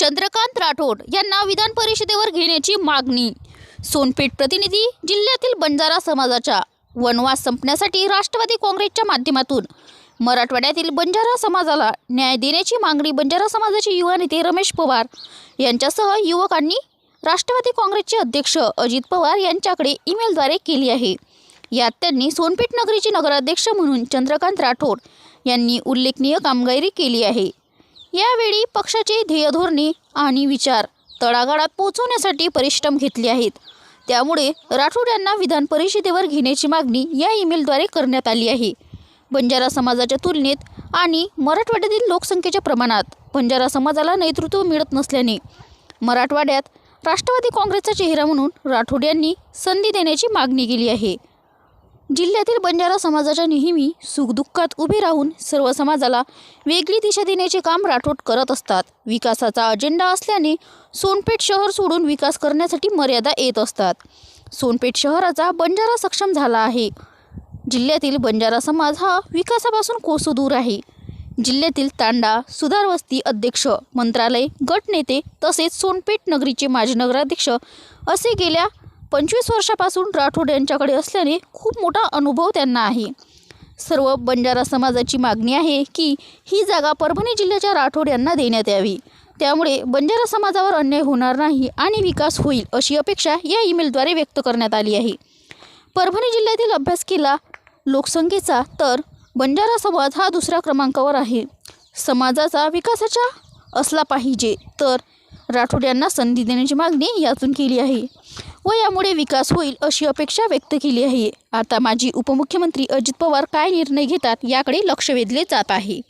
चंद्रकांत राठोड यांना विधान परिषदेवर घेण्याची मागणी. सोनपेठ प्रतिनिधी जिल्ह्यातील बंजारा समाजाच्या. वनवास संपण्यासाठी राष्ट्रवादी काँग्रेसच्या माध्यमातून. मराठवाड्यातील बंजारा समाजाला न्याय देण्याची मागणी बंजारा समाजाचे युवा नेते रमेश पवार यांच्यासह युवकांनी राष्ट्रवादी काँग्रेसचे अध्यक्ष अजित पवार यांच्याकडे ईमेलद्वारे केली आहे. यात त्यांनी सोनपेठ नगरीचे नगराध्यक्ष म्हणून चंद्रकांत राठोड यांनी उल्लेखनीय कामगिरी केली आहे. यावेळी पक्षाचे ध्येयधोरणे आणि विचार तळागाळात पोहोचवण्यासाठी परिश्रम घेतले आहेत. त्यामुळे राठोड यांना विधान परिषदेवर घेण्याची मागणी या ईमेलद्वारे करण्यात आली आहे. बंजारा समाजाच्या तुलनेत आणि मराठवाड्यातील लोकसंख्येच्या प्रमाणात बंजारा समाजाला नेतृत्व मिळत नसल्याने मराठवाड्यात राष्ट्रवादी काँग्रेसचा चेहरा म्हणून राठोड यांनी संधी देण्याची मागणी केली आहे. जिल्ह्यातील बंजारा समाजाच्या नेहमी सुखदुःखात उभे राहून सर्व समाजाला वेगळी दिशा देण्याचे काम राठोड करत असतात. विकासाचा अजेंडा असल्याने सोनपेठ शहर सोडून विकास करण्यासाठी मर्यादा येत असतात. सोनपेठ शहराचा बंजारा सक्षम झाला आहे. जिल्ह्यातील बंजारा समाज हा विकासापासून कोसो दूर आहे. जिल्ह्यातील तांडा सुधारवस्ती अध्यक्ष मंत्रालय गटनेते तसेच सोनपेठ नगरीचे माजी नगराध्यक्ष असे गेल्या पंचवीस वर्षापासून राठोड यांच्याकडे असल्याने खूप मोठा अनुभव त्यांना आहे. सर्व बंजारा समाजाची मागणी आहे की ही जागा परभणी जिल्ह्याच्या राठोड यांना देण्यात यावी. त्यामुळे बंजारा समाजावर अन्याय होणार नाही आणि विकास होईल अशी अपेक्षा या ईमेलद्वारे व्यक्त करण्यात आली आहे. परभणी जिल्ह्यातील अभ्यास केला लोकसंख्येचा तर बंजारा समाज हा दुसऱ्या क्रमांकावर आहे. समाजाचा विकासाचा असला पाहिजे तर राठोड यांना संधी देण्याची मागणी यातून केली आहे. व यामुळे विकास होईल अशी अपेक्षा व्यक्त केली आहे. आता माजी उपमुख्यमंत्री अजित पवार काय निर्णय घेतात याकडे लक्ष वेधले जात आहे.